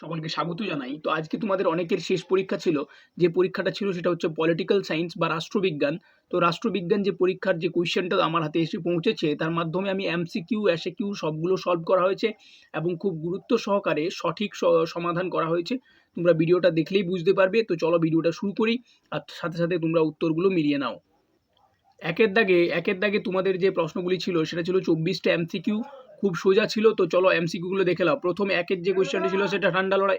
সকলকে স্বাগত জানাই। তো আজকে তোমাদের অনেকের শেষ পরীক্ষা ছিল। যে পরীক্ষাটা ছিল সেটা হচ্ছে পলিটিক্যাল সায়েন্স বা রাষ্ট্রবিজ্ঞান। তো রাষ্ট্রবিজ্ঞান যে পরীক্ষার যে কোয়েশ্চেনটা আমার হাতে এসে পৌঁছেছে, তার মাধ্যমে আমি এমসিকিউ কিউ সবগুলো সলভ করা হয়েছে এবং খুব গুরুত্ব সহকারে সঠিক সমাধান করা হয়েছে। তোমরা ভিডিওটা দেখলেই বুঝতে পারবে। তো চলো ভিডিওটা শুরু করি আর সাথে সাথে তোমরা উত্তরগুলো মিলিয়ে নাও। একের দাগে একের দাগে তোমাদের যে প্রশ্নগুলি ছিল, সেটা ছিল চব্বিশটা এমসিকিউ খুব সোজা ছিল, তো চলো এমসিকিউগুলো দেখে নাও। প্রথম একের যে কোয়েশ্চেনটা ছিল সেটা ঠান্ডা লড়াই।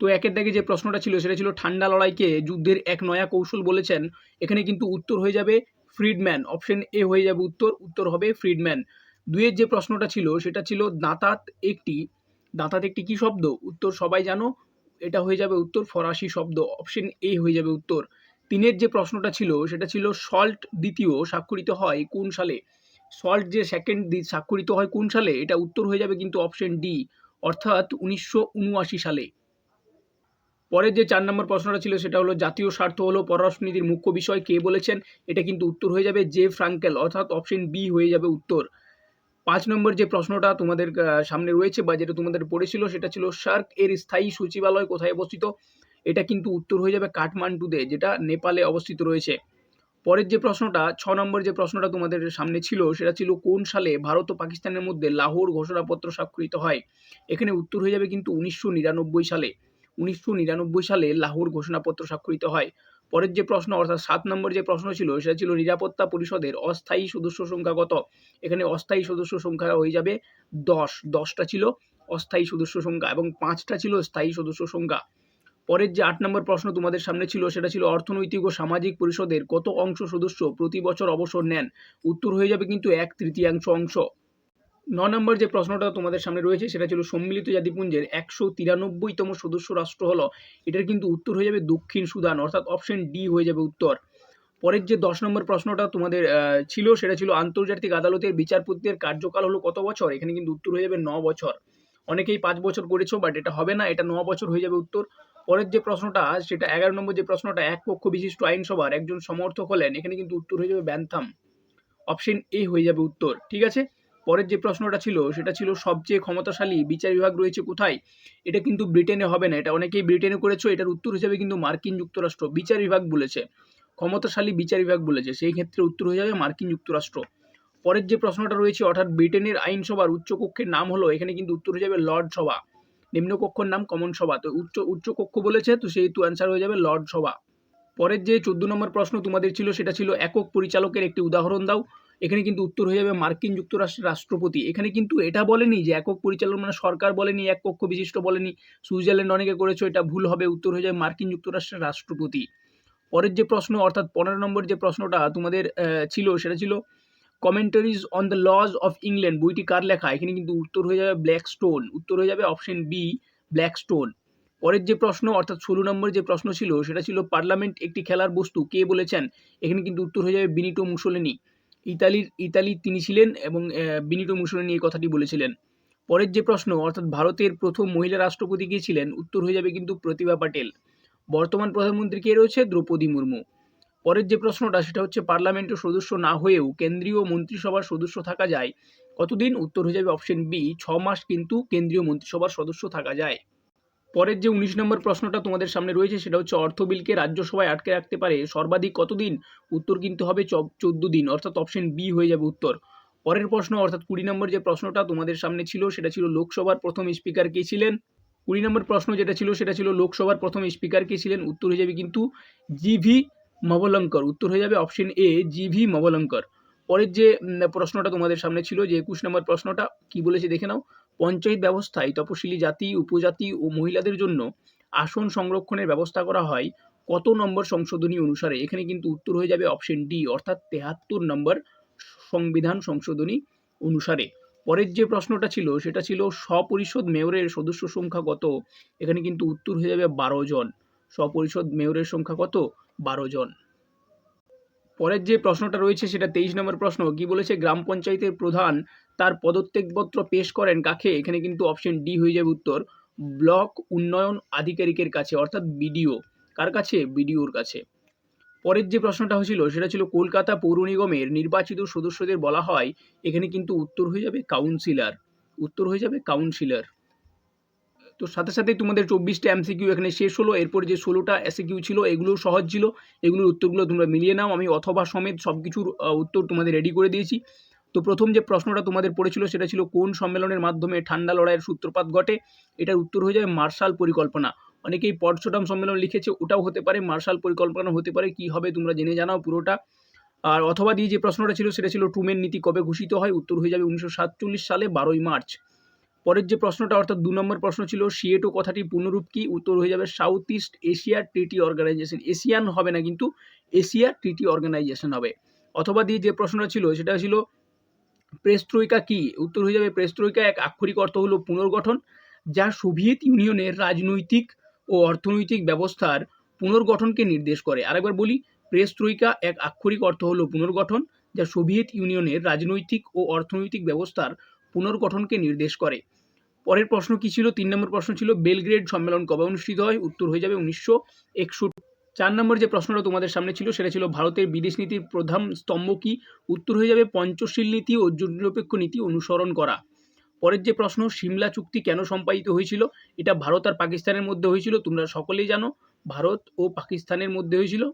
তো একের দাগে যে প্রশ্নটা ছিল সেটা ছিল, ঠান্ডা লড়াইকে যুদ্ধের এক নয়া কৌশল বলেছেন। এখানে কিন্তু উত্তর হয়ে যাবে ফ্রিডম্যান অপশন এ হয়ে যাবে উত্তর উত্তর হবে ফ্রিডম্যান। দুইয়ের যে প্রশ্নটা ছিল সেটা ছিল, দাঁতাত একটি দাঁতাত একটি কি শব্দ? উত্তর সবাই জানো, এটা হয়ে যাবে উত্তর ফরাসি শব্দ অপশন এ হয়ে যাবে উত্তর। তিনের যে প্রশ্নটা ছিল সেটা ছিল সল্ট দ্বিতীয় স্বাক্ষরিত হয় কোন সালে? সল্ট যে সেকেন্ড স্বাক্ষরিত হয় কোন সালে? এটা উত্তর হয়ে যাবে কিন্তু অপশন ডি অর্থাৎ উনিশশো উনআশি সালে। পরের যে চার নম্বর প্রশ্নটা ছিল, সেটা হলো জাতীয় স্বার্থ হলো পররাষ্ট্রনীতির মুখ্য বিষয়। কে বলেছেন? এটা কিন্তু উত্তর হয়ে যাবে জে ফ্রাঙ্কেল, অর্থাৎ অপশন বি হয়ে যাবে উত্তর। পাঁচ নম্বর যে প্রশ্নটা তোমাদের সামনে রয়েছে বা যেটা তোমাদের পড়েছিল, সেটা ছিল সার্ক এর স্থায়ী সচিবালয় কোথায় অবস্থিত? এটা কিন্তু উত্তর হয়ে যাবে কাঠমান্ডুতে, যেটা নেপালে অবস্থিত রয়েছে। পরের যে প্রশ্নটা, ছ নম্বর যে প্রশ্নটা তোমাদের সামনে ছিল, সেটা ছিল কোন সালে ভারত ও পাকিস্তানের মধ্যে লাহোর ঘোষণাপত্র স্বাক্ষরিত হয়? এখানে উত্তর হয়ে যাবে কিন্তু উনিশশো নিরানব্বই সালে। উনিশশো নিরানব্বই সালে লাহোর ঘোষণাপত্র স্বাক্ষরিত হয়। পরের যে প্রশ্ন, অর্থাৎ সাত নম্বর যে প্রশ্ন ছিল, সেটা ছিল নিরাপত্তা পরিষদের অস্থায়ী সদস্য সংখ্যা কত? এখানে অস্থায়ী সদস্য সংখ্যা হয়ে যাবে দশ। দশটা ছিল অস্থায়ী সদস্য সংখ্যা এবং পাঁচটা ছিল স্থায়ী সদস্য সংখ্যা। পরের যে আট নম্বর প্রশ্ন তোমাদের সামনে ছিল, সেটা ছিল অর্থনৈতিক ও সামাজিক পরিষদের কত অংশ সদস্য প্রতি বছর অবসর নেন? উত্তর হয়ে যাবে কিন্তু এক তৃতীয়াংশ অংশ। ন নম্বর যে প্রশ্নটা তোমাদের সামনে রয়েছে, সেটা ছিল সম্মিলিত জাতিপুঞ্জের একশো তিরানব্বইতম সদস্য রাষ্ট্র হলো। এটার কিন্তু উত্তর হয়ে যাবে দক্ষিণ সুদান, অর্থাৎ অপশন ডি হয়ে যাবে উত্তর। পরের যে দশ নম্বর প্রশ্নটা তোমাদের ছিল, সেটা ছিল আন্তর্জাতিক আদালতের বিচারপতিদের কার্যকাল হলো কত বছর? এখানে কিন্তু উত্তর হয়ে যাবে ন বছর। অনেকেই পাঁচ বছর করেছ বাট এটা হবে না, এটা ন বছর হয়ে যাবে উত্তর। পরের যে প্রশ্নটা, সেটা এগারো নম্বর যে প্রশ্নটা, এক পক্ষ বিশিষ্ট আইনসভার একজন সমর্থক হলেন, এখানে কিন্তু উত্তর হয়ে যাবে ব্যান্থাম। অপশন এ হয়ে যাবে উত্তর, ঠিক আছে? পরের যে প্রশ্নটা ছিল, সেটা ছিল সবচেয়ে ক্ষমতাশালী বিচার বিভাগ রয়েছে কোথায়? এটা কিন্তু ব্রিটেনে হবে না, এটা অনেকেই ব্রিটেনে করেছ, এটার উত্তর হিসেবে কিন্তু মার্কিন যুক্তরাষ্ট্র, বিচার বিভাগ বলেছে। ক্ষমতাশালী বিচার বিভাগ বলেছে, সেই ক্ষেত্রে উত্তর হয়ে যাবে মার্কিন যুক্তরাষ্ট্র। পরের যে প্রশ্নটা রয়েছে, অর্থাৎ ব্রিটেনের আইনসভার উচ্চকক্ষের নাম হলো, এখানে কিন্তু উত্তর হয়ে যাবে লর্ড সভা। নিম্নকক্ষের নাম কমন সভা। তো উচ্চ উচ্চকক্ষ বলেছে, তো সেই তো অ্যান্সার হয়ে যাবে লর্ড সভা। পরের যে চোদ্দ নম্বর প্রশ্ন তোমাদের ছিল, সেটা ছিল একক পরিচালকের একটি উদাহরণ দাও। এখানে কিন্তু উত্তর হয়ে যাবে মার্কিন যুক্তরাষ্ট্রের রাষ্ট্রপতি। এখানে কিন্তু এটা বলেনি যে একক পরিচালক মানে সরকার বলেনি, এক কক্ষ বিশিষ্ট বলেনি। সুইজারল্যান্ড অনেকে করেছ, এটা ভুল হবে, উত্তর হয়ে যাবে মার্কিন যুক্তরাষ্ট্রের রাষ্ট্রপতি। পরের যে প্রশ্ন, অর্থাৎ পনেরো নম্বর যে প্রশ্নটা তোমাদের ছিল, সেটা ছিল commentaries on the laws of England বইটি কার লেখা? এখানে কিন্তু উত্তর হয়ে যাবে ব্ল্যাক স্টোন উত্তর হয়ে যাবে অপশন বি ব্ল্যাক স্টোন পরের যে প্রশ্ন, অর্থাৎ ষোলো নম্বর যে প্রশ্ন ছিল, সেটা ছিল পার্লামেন্ট একটি খেলার বস্তু। কে বলেছেন? এখানে কিন্তু উত্তর হয়ে যাবে বিনিটো মুসোলিনি। ইতালির, ইতালি তিনি ছিলেন এবং বিনিটো মুসোলিনি এই কথাটি বলেছিলেন। পরের যে প্রশ্ন, অর্থাৎ ভারতের প্রথম মহিলা রাষ্ট্রপতি কে ছিলেন? উত্তর হয়ে যাবে কিন্তু প্রতিভা পাটেল। বর্তমান প্রধানমন্ত্রী কে রয়েছে? দ্রৌপদী মুর্মু। পরের যে প্রশ্নটা, সেটা হচ্ছে পার্লামেন্টের সদস্য না হয়েও কেন্দ্রীয় মন্ত্রিসভার সদস্য থাকা যায়, কতদিন? উত্তর হয়ে যাবে অপশন বি, ছ মাস কিন্তু কেন্দ্রীয় মন্ত্রিসভার সদস্য থাকা যায়। পরের যে উনিশ নম্বর প্রশ্নটা তোমাদের সামনে রয়েছে, সেটা হচ্ছে অর্থ বিলকে রাজ্যসভায় আটকে রাখতে পারে সর্বাধিক কতদিন? উত্তর কিন্তু হবে চোদ্দ দিন, অর্থাৎ অপশন বি হয়ে যাবে উত্তর। পরের প্রশ্ন, অর্থাৎ কুড়ি নম্বর যে প্রশ্নটা তোমাদের সামনে ছিল, সেটা ছিল লোকসভার প্রথম স্পিকার কে ছিলেন? কুড়ি নম্বর প্রশ্ন যেটা ছিল, সেটা ছিল লোকসভার প্রথম স্পিকার কে ছিলেন? উত্তর হয়ে যাবে কিন্তু জিভি মবলঙ্কর। উত্তর হয়ে যাবে অপশন এ জিভি মবলঙ্কর। পরের যে প্রশ্নটা তোমাদের সামনে ছিল, যে একুশ নম্বর প্রশ্নটা, কি বলেছে দেখে নাও। পঞ্চায়েত ব্যবস্থায় তপশিলি জাতি, উপজাতি ও মহিলাদের জন্য আসন সংরক্ষণের ব্যবস্থা করা হয় কত নম্বর সংশোধনী অনুসারে? এখানে কিন্তু উত্তর হয়ে যাবে অপশন ডি অর্থাৎ তেহাত্তর নম্বর সংবিধান সংশোধনী অনুসারে। পরের যে প্রশ্নটা ছিল, সেটা ছিল স্বপরিষদ মেয়রের সদস্য সংখ্যা কত? এখানে কিন্তু উত্তর হয়ে যাবে বারো জন। স্বপরিষদ মেয়রের সংখ্যা কত? বারো জন। পরের যে প্রশ্নটা রয়েছে, সেটা তেইশ নম্বর প্রশ্ন। কি বলেছে? গ্রাম পঞ্চায়েতের প্রধান তার পদত্যাগপত্র পেশ করেন কাকে? এখানে কিন্তু অপশন ডি হয়ে যাবে উত্তর। ব্লক উন্নয়ন আধিকারিকের কাছে, অর্থাৎ বিডিও। কার কাছে? বিডিওর কাছে। পরের যে প্রশ্নটা হয়েছিল, সেটা ছিল কলকাতা পৌর নিগমের নির্বাচিত সদস্যদের বলা হয়, এখানে কিন্তু উত্তর হয়ে যাবে কাউন্সিলর উত্তর হয়ে যাবে কাউন্সিলর তো সাথে সাথেই তোমাদের চব্বিশটা এমসিকিউ এখানে শেষ হলো। এরপর যে ষোলোটা এসিকিউ ছিল এগুলো সহজ ছিল। এগুলোর উত্তরগুলো তোমরা মিলিয়ে নাও। আমি অথবা সমেত সব কিছুর উত্তর তোমাদের রেডি করে দিয়েছি। তো প্রথম যে প্রশ্নটা তোমাদের পড়েছিল, সেটা ছিল, কোন সম্মেলনের মাধ্যমে ঠান্ডা লড়াইয়ের সূত্রপাত ঘটে? এটার উত্তর হয়ে যাবে মার্শাল পরিকল্পনা। অনেকেই পটসোটাম সম্মেলন লিখেছে, ওটাও হতে পারে, মার্শাল পরিকল্পনা হতে পারে, কি হবে তোমরা জেনে জানাও পুরোটা। আর অথবা দিয়ে যে প্রশ্নটা ছিল, সেটা ছিল ট্রুমেন নীতি কবে ঘোষিত হয়? উত্তর হয়ে যাবে উনিশশো সাতচল্লিশ সালে, বারোই মার্চ। পরের যে প্রশ্নটা, অর্থাৎ দু নম্বর প্রশ্ন ছিল সিয়েটো কথাটি পূর্ণরূপ কি? উত্তর হয়ে যাবে South East Asia Treaty Organization. Asian হবে না, কিন্তু এশিয়া ট্রিটি অর্গানাইজেশন হবে। অথবা দিয়ে যে প্রশ্নটা ছিল, সেটা ছিল প্রেস্ট্রোইকা কি? উত্তর হয়ে যাবে প্রেস্ট্রোইকা এক আক্ষরিক অর্থ হলো পুনর্গঠন, যা সোভিয়েত ইউনিয়নের রাজনৈতিক ও অর্থনৈতিক ব্যবস্থার পুনর্গঠনকে নির্দেশ করে। আরেকবার বলি প্রেস্ট্রোইকা এক আক্ষরিক অর্থ হলো পুনর্গঠন, যা সোভিয়েত ইউনিয়নের রাজনৈতিক ও অর্থনৈতিক ব্যবস্থার পুনর্গঠনকে নির্দেশ করে। পরের প্রশ্ন কি ছিল? তিন নম্বর প্রশ্ন ছিল, বেলগ্রেড সম্মেলন কবে অনুষ্ঠিত হয়? উত্তর হয়ে যাবে উনিশশো একষট্টি। চার নম্বর যে প্রশ্নটা তোমাদের সামনে ছিল, সেটা ছিল, ভারতের বিদেশ নীতির প্রধান স্তম্ভ কি? উত্তর হয়ে যাবে, পঞ্চশীল নীতি ও নিরপেক্ষ নীতি অনুসরণ করা। পরের যে প্রশ্ন, সিমলা চুক্তি কেন সম্পাদিত হয়েছিল? এটা ভারত আর পাকিস্তানের মধ্যে হয়েছিল, তোমরা সকলেই জানো। ভারত ও পাকিস্তানের মধ্যে হয়েছিল।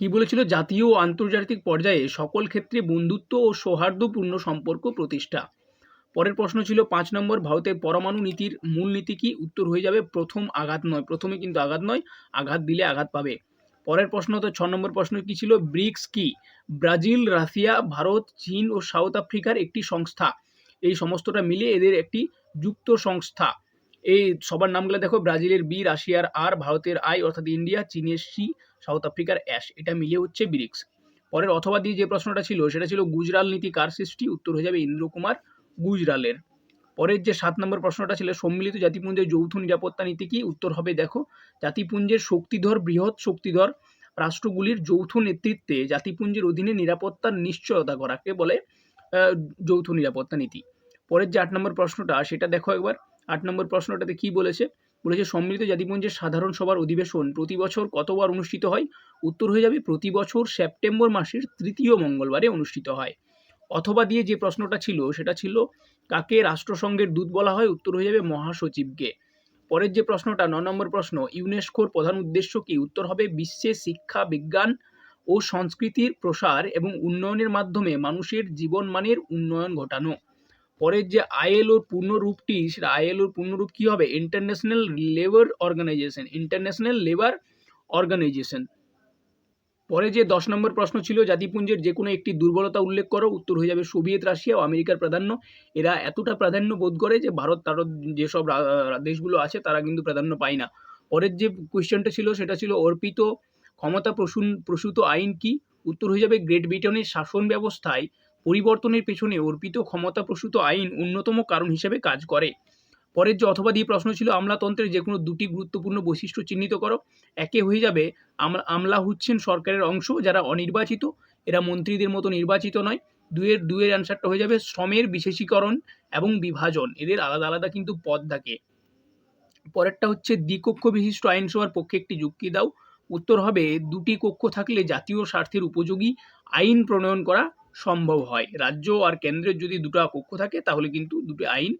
কি বলেছিল? জাতীয় ও আন্তর্জাতিক পর্যায়ে সকল ক্ষেত্রে বন্ধুত্ব ও সৌহার্দ্যপূর্ণ সম্পর্ক প্রতিষ্ঠা। পরের প্রশ্ন ছিল, পাঁচ নম্বর, ভারতের পরমাণু নীতির মূল নীতি কি? উত্তর হয়ে যাবে, প্রথম আঘাত নয়। প্রথমে কিন্তু আঘাত নয়, আঘাত দিলে আঘাত পাবে। পরের প্রশ্ন, তো ছ নম্বর প্রশ্ন কি ছিল? ব্রিক্স কি? ব্রাজিল, রাশিয়া, ভারত, চীন ও সাউথ আফ্রিকার একটি সংস্থা। এই সমস্তটা মিলিয়ে এদের একটি যুক্ত সংস্থা। এই সবার নামগুলো দেখো, ব্রাজিলের বি, রাশিয়ার আর, ভারতের আই, অর্থাৎ ইন্ডিয়া, চীনের সি সাউথ আফ্রিকার অ্যাশ, এটা মিলিয়ে হচ্ছে ব্রিক্স। পরের অথবা দিয়ে যে প্রশ্নটা ছিল, সেটা ছিল গুজরাল নীতি কার সৃষ্টি? উত্তর হয়ে যাবে ইন্দ্রকুমার গুজরালের। পরের যে সাত নম্বর প্রশ্নটা ছিল, সম্মিলিত জাতিপুঞ্জের যৌথ নিরাপত্তা নীতি কি? উত্তর হবে, দেখো, জাতিপুঞ্জের শক্তিধর, বৃহৎ শক্তিধর রাষ্ট্রগুলির যৌথ নেতৃত্বে জাতিপুঞ্জের অধীনে নিরাপত্তার নিশ্চয়তা করাকে বলে? যৌথ নিরাপত্তা নীতি। পরের যে আট নম্বর প্রশ্নটা, সেটা দেখো একবার। আট নম্বর প্রশ্নটাতে কি বলেছে? বলেছে, সম্মিলিত জাতিপুঞ্জের সাধারণ সভার অধিবেশন প্রতি বছর কতবার অনুষ্ঠিত হয়? উত্তর হয়ে যাবে, প্রতি বছর সেপ্টেম্বর মাসের তৃতীয় মঙ্গলবারে অনুষ্ঠিত হয়। অথবা দিয়ে যে প্রশ্নটা ছিল, সেটা ছিল, কাকে রাষ্ট্রসংঘের দূত বলা হয়? উত্তর হয়ে যাবে, মহাসচিবকে। পরের যে প্রশ্নটা, ন নম্বর প্রশ্ন, ইউনেস্কোর প্রধান উদ্দেশ্য কি? উত্তর হবে, বিশ্বে শিক্ষা, বিজ্ঞান ও সংস্কৃতির প্রসার এবং উন্নয়নের মাধ্যমে মানুষের জীবনমানের উন্নয়ন ঘটানো। পরের যে আইএলওর পূর্ণরূপটি, সেটা আইএলওর পূর্ণরূপ কি হবে? International labour organization international labour organization পরে যে দশ নম্বর প্রশ্ন ছিল, জাতিপুঞ্জের যে কোনো একটি দুর্বলতা উল্লেখ করো, উত্তর হয়ে যাবে সোভিয়েত রাশিয়া ও আমেরিকার প্রাধান্য। এরা এতটা প্রাধান্য বোধ করে যে ভারত তার যেসব দেশগুলো আছে, তারা কিন্তু প্রাধান্য পায় না। পরের যে কোয়েশ্চেনটা ছিল, সেটা ছিল অর্পিত ক্ষমতা প্রসূন, প্রসূত আইন কি? উত্তর হয়ে যাবে গ্রেট ব্রিটেনের শাসন ব্যবস্থায় পরিবর্তনের পেছনে অর্পিত ক্ষমতা প্রসূত আইন অন্যতম কারণ হিসেবে কাজ করে। পরের যে অথবা দিয়ে প্রশ্ন ছিল, আমলাতন্ত্রের যে কোনো দুটি গুরুত্বপূর্ণ বৈশিষ্ট্য চিহ্নিত করো। একে হয়ে যাবে আমলা হচ্ছেন সরকারের অংশ, যারা অনির্বাচিত। এরা মন্ত্রীদের মতো নির্বাচিত নয়। দুয়ের দুয়ের অ্যান্সারটা হয়ে যাবে শ্রমের বিশেষীকরণ এবং বিভাজন। এদের আলাদা আলাদা কিন্তু পদ থাকে। পরেরটা হচ্ছে, দ্বিকক্ষ বিশিষ্ট আইনসভার পক্ষে একটি যুক্তি দাও। উত্তর হবে, দুটি কক্ষ থাকলে জাতীয় স্বার্থের উপযোগী আইন প্রণয়ন করা সম্ভব হয়। রাজ্য আর কেন্দ্রের যদি দুটো কক্ষ থাকে, তাহলে কিন্তু দুটো আইন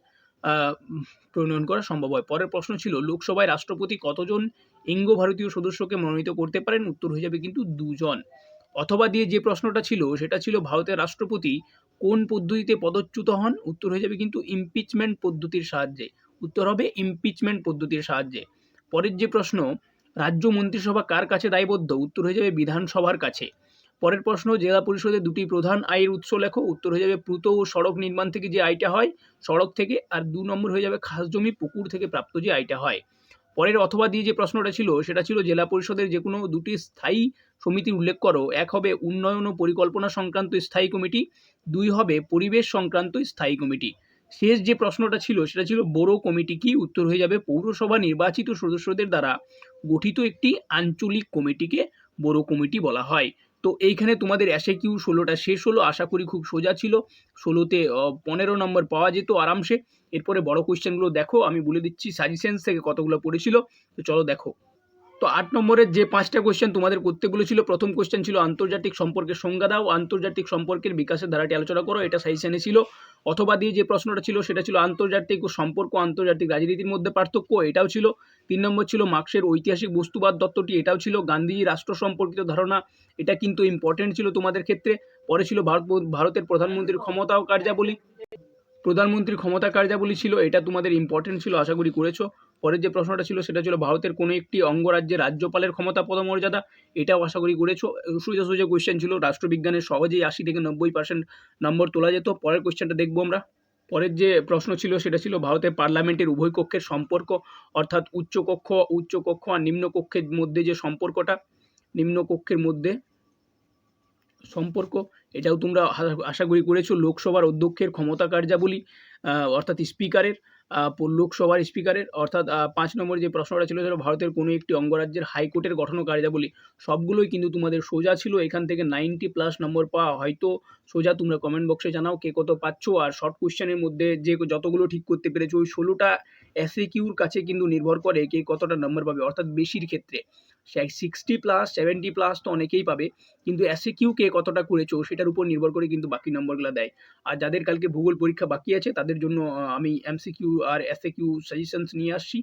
প্রণয়ন করা সম্ভব হয়। পরের প্রশ্ন ছিল, লোকসভায় রাষ্ট্রপতি কতজন ইঙ্গ ভারতীয় সদস্যকে মনোনীত করতে পারেন? উত্তর হয়ে যাবে কিন্তু দুজন। অথবা দিয়ে যে প্রশ্নটা ছিল, সেটা ছিল ভারতের রাষ্ট্রপতি কোন পদ্ধতিতে পদচ্যুত হন? উত্তর হয়ে যাবে কিন্তু ইমপিচমেন্ট পদ্ধতির সাহায্যে। উত্তর হবে ইমপিচমেন্ট পদ্ধতির সাহায্যে। পরের যে প্রশ্ন, রাজ্য মন্ত্রিসভা কার কাছে দায়বদ্ধ? উত্তর হয়ে যাবে বিধানসভার কাছে। পরের প্রশ্ন, জেলা পরিষদের দুটি প্রধান আয়ের উৎস লেখো। উত্তর হয়ে যাবে প্রুত ও সড়ক নির্মাণ থেকে যে আয়টা হয়, সড়ক থেকে, আর দু নম্বর হয়ে যাবে খাস জমি, পুকুর থেকে প্রাপ্ত যে আয়টা হয়। পরের অথবা দিয়ে যে প্রশ্নটা ছিল, সেটা ছিল জেলা পরিষদের যে কোনো দুটি স্থায়ী সমিতির উল্লেখ করো। এক হবে উন্নয়ন ও পরিকল্পনা সংক্রান্ত স্থায়ী কমিটি, দুই হবে পরিবেশ সংক্রান্ত স্থায়ী কমিটি। শেষ যে প্রশ্নটা ছিল, সেটা ছিল বড় কমিটি কি? উত্তর হয়ে যাবে পৌরসভা নির্বাচিত সদস্যদের দ্বারা গঠিত একটি আঞ্চলিক কমিটিকে বড় কমিটি বলা হয়। তো এইখানে তোমাদের অ্যাসে কিউ ষোলোটা শেষ হলো, আশা করি খুব সোজা ছিল। ষোলোতে পনেরো নম্বর পাওয়া যেত আরামসে। এরপরে বড় কোয়েশ্চেনগুলো দেখো, আমি বলে দিচ্ছি সাজেশনস থেকে কতগুলো পড়েছিল। তো চলো দেখো। তো আট নম্বরের যে পাঁচটা কোয়েশ্চেন তোমাদের করতে বলেছিল প্রথম কোয়েশ্চেন ছিল আন্তর্জাতিক সম্পর্কের সংজ্ঞা দাও, আন্তর্জাতিক সম্পর্কের বিকাশের ধারাটি আলোচনা করো, এটা সাইসেনে ছিল। অথবা দিয়ে যে প্রশ্নটা ছিল, সেটা ছিল আন্তর্জাতিক ও সম্পর্ক, আন্তর্জাতিক রাজনীতির মধ্যে পার্থক্য, এটাও ছিল। তিন নম্বর ছিল মার্ক্সের ঐতিহাসিক বস্তুবাদ দত্তটি এটাও ছিল। গান্ধীজি রাষ্ট্র সম্পর্কিত ধারণা, এটা কিন্তু ইম্পর্টেন্ট ছিল তোমাদের ক্ষেত্রে। পরে ছিল ভারত, ভারতের প্রধানমন্ত্রীর ক্ষমতা ও কার্যাবলী। প্রধানমন্ত্রীর ক্ষমতা কার্যাবলী ছিল, এটা তোমাদের ইম্পর্টেন্ট ছিল, আশা করি করেছ। পরের যে প্রশ্নটা ছিল, সেটা ছিল ভারতের কোনো একটি অঙ্গরাজ্যে রাজ্যপালের ক্ষমতা পদমর্যাদা? এটাও আশা করি করেছ। সোজা সোজা কোয়েশ্চেন ছিল, রাষ্ট্রবিজ্ঞানের সহজেই আশি থেকে নব্বই পার্সেন্ট নম্বর তোলা যেত। পরের কোয়েশ্চেনটা দেখব আমরা। পরের যে প্রশ্ন ছিল, সেটা ছিল ভারতের পার্লামেন্টের উভয় কক্ষের সম্পর্ক, অর্থাৎ উচ্চকক্ষ উচ্চকক্ষ আর নিম্নকক্ষের মধ্যে যে সম্পর্কটা, নিম্নকক্ষের মধ্যে সম্পর্ক, এটাও তোমরা আশা- করি করেছ। লোকসভার অধ্যক্ষের ক্ষমতা কার্যাবলী অর্থাৎ স্পিকারের লোকসভার স্পিকারের, অর্থাৎ পাঁচ নম্বর যে প্রশ্নটা ছিল সেটা ভারতের কোনো একটি অঙ্গরাজ্যের হাইকোর্টের গঠন ও কার্যাবলী সবগুলোই কিন্তু তোমাদের সোজা ছিল, এখান থেকে নাইনটি প্লাস নম্বর পাওয়া, হয়তো সোজা তোমরা কমেন্ট বক্সে জানাও কে কত পাচ্ছ, আর শর্ট কোশ্চেনের মধ্যে যে যতগুলো ঠিক করতে পেরেছ, ওই ষোলোটা এসএ কিউর কাছে কিন্তু নির্ভর করে কে কতটা নম্বর পাবে, অর্থাৎ বেশির ক্ষেত্রে। সিক্সটি প্লাস সেভেন্টি প্লাস তো অনেকেই পাবে, কিন্তু এসএ কিউ কে কতটা করেছ সেটার উপর নির্ভর করে কিন্তু বাকি নম্বরগুলো দেয়। আর যাদের কালকে ভূগোল পরীক্ষা বাকি আছে, তাদের জন্য আমি এমসিকিউ আর এসএ কিউ সাজেশনস নিয়ে আসছি।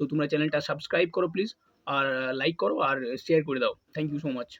তো তোমরা চ্যানেলটা সাবস্ক্রাইব করো প্লিজ আর লাইক করো, আর শেয়ার করে দাও। Thank you so much